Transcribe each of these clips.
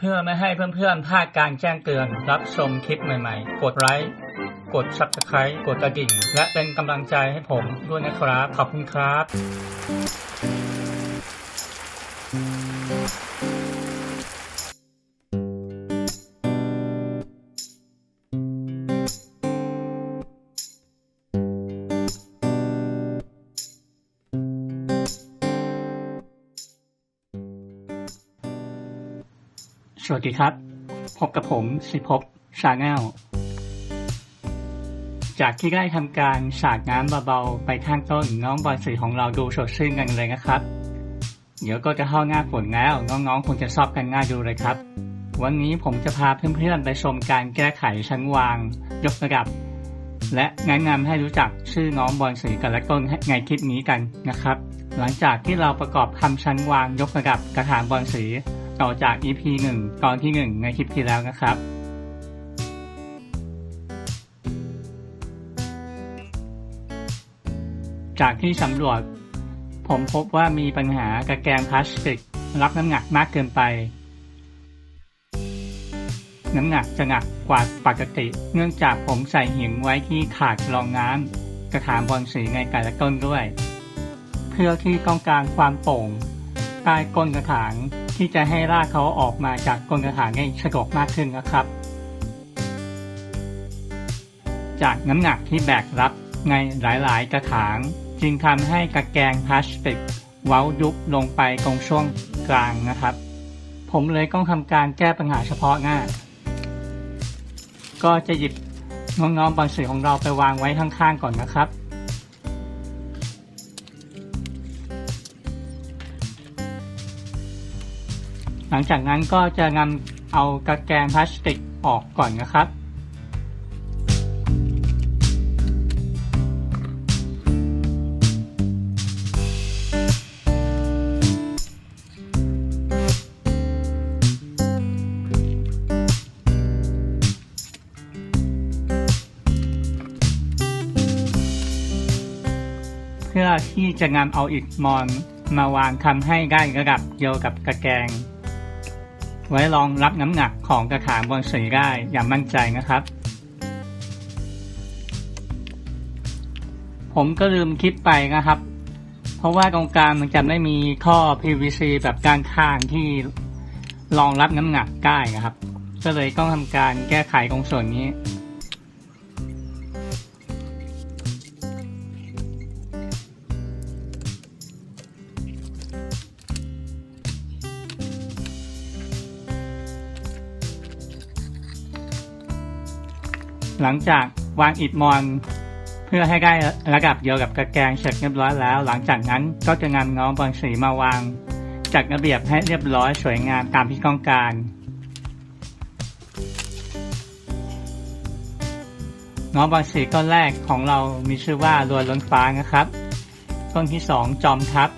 เพื่อไม่ให้เพื่อนๆพลาดการแจ้งเตือน รับชมคลิปใหม่ๆ กดไลค์กด subscribe กดกระดิ่ง และเป็นกำลังใจให้ผมด้วยนะครับ ขอบคุณครับ สวัสดีครับ พบกับผมสิภพชาแนลจากที่ได้ทำการสาดน้ำเบาๆไปข้างต้นน้องบอลสีของเราดูสดชื่นกันเลยนะครับ เดี๋ยวก็จะเข้าหน้าฝนแล้วน้องๆคงจะชอบกันง่ายดูเลยครับ วันนี้ผมจะพาเพื่อนๆไปชมการแก้ไขชั้นวาง ยกระดับ และแนะนำให้รู้จักชื่อน้องบอลสีกับและต้นในคลิปนี้กันนะครับ หลังจากที่เราประกอบคำชั้นวางยกระดับกระถางบอลสี ต่อจาก EP 1 ตอนที่ 1 ในคลิปที่แล้วนะครับ จากที่สำรวจ ผมพบว่ามีปัญหากระแกงพลาสติก รับน้ำหนักมากเกินไป น้ำหนักจะหนักกว่าปกติ เนื่องจากผมใส่หินไว้ที่ขาดรองน้ำกระถางบอลสีในแต่ละต้นด้วย เพื่อที่ต้องการความโป่งใต้ก้นกระถาง ที่จะให้รากเขาออกมาจากก้นกระถางได้สะดวกมากขึ้นนะครับ จากน้ำหนักที่แบกรับในหลายๆ กระถาง จึงทำให้กระแกงพลาสติก เว้ายุบลงไปตรงช่วงกลางนะครับ ผมเลยต้องทำการแก้ปัญหาเฉพาะหน้า ก็จะหยิบน้องๆบอลสีของเราไปวางไว้ข้างๆก่อนนะครับ หลังจากนั้นก็จะนำเอากระแกงพลาสติกออกก่อนนะครับ เพื่อที่จะนำเอาอิฐมอนมาวางทำให้ได้ระดับเดียวกับกระแกง ไว้รองรับน้ำหนักของกระถางบนสีได้อย่างมั่นใจนะครับ ผมก็ลืมคิดไปนะครับ เพราะว่าตรงกลางมันจะไม่มีท่อ PVC แบบด้านข้างที่รองรับน้ำหนักได้นะครับ ก็เลยต้องทำการแก้ไขตรงส่วนนี้ หลังจากวางอิฐมอน เพื่อให้ได้ระดับเดียวกับกระแกงเสร็จเรียบร้อยแล้ว หลังจากนั้นก็จะนำน้อบอลสีมาวาง จัดระเบียบให้เรียบร้อยสวยงามตามที่ต้องการน้อบอลสีต้นแรกของเรามีชื่อว่าลวนล้นฟ้านะครับ ต้นที่สองจอมทัพ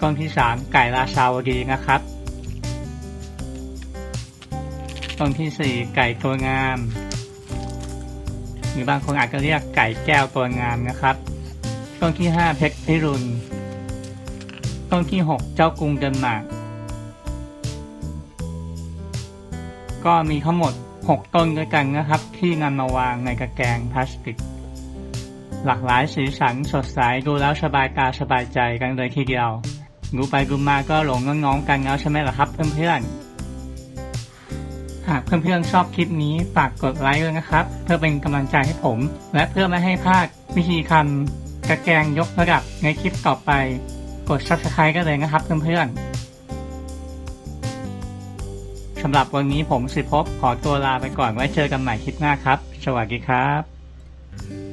ต้นที่สามไก่ราชาวดีนะครับ ต้นที่สี่ไก่ตัวงาม หรือบางคนอาจจะเรียกไก่แก้วตัวงามนะครับ ต้นที่ห้าเพชรพิรุณ ต้นที่หกเจ้ากรุงเดนมาร์กก็มีทั้งหมดหกต้นด้วยกันนะครับ ที่นำมาวางในกระแกงพลาสติก หลากหลายสีสันสดใสดูแล้วสบายตาสบายใจกันเลยทีเดียวดูไปดูมาก็หลงน้องๆกันแล้วใช่ไหมล่ะครับเพื่อนๆ หากเพื่อนๆชอบคลิปนี้ฝากกดไลค์ด้วยนะครับ เพื่อเป็นกำลังใจให้ผม และเพื่อไม่ให้พลาดวิธีทำกระแกงยกระดับในคลิปต่อไป กด subscribe กันเลยนะครับเพื่อนๆสำหรับวันนี้ผมสิภพขอตัวลาไปก่อนไว้เจอกันใหม่คลิปหน้าครับ สวัสดีครับ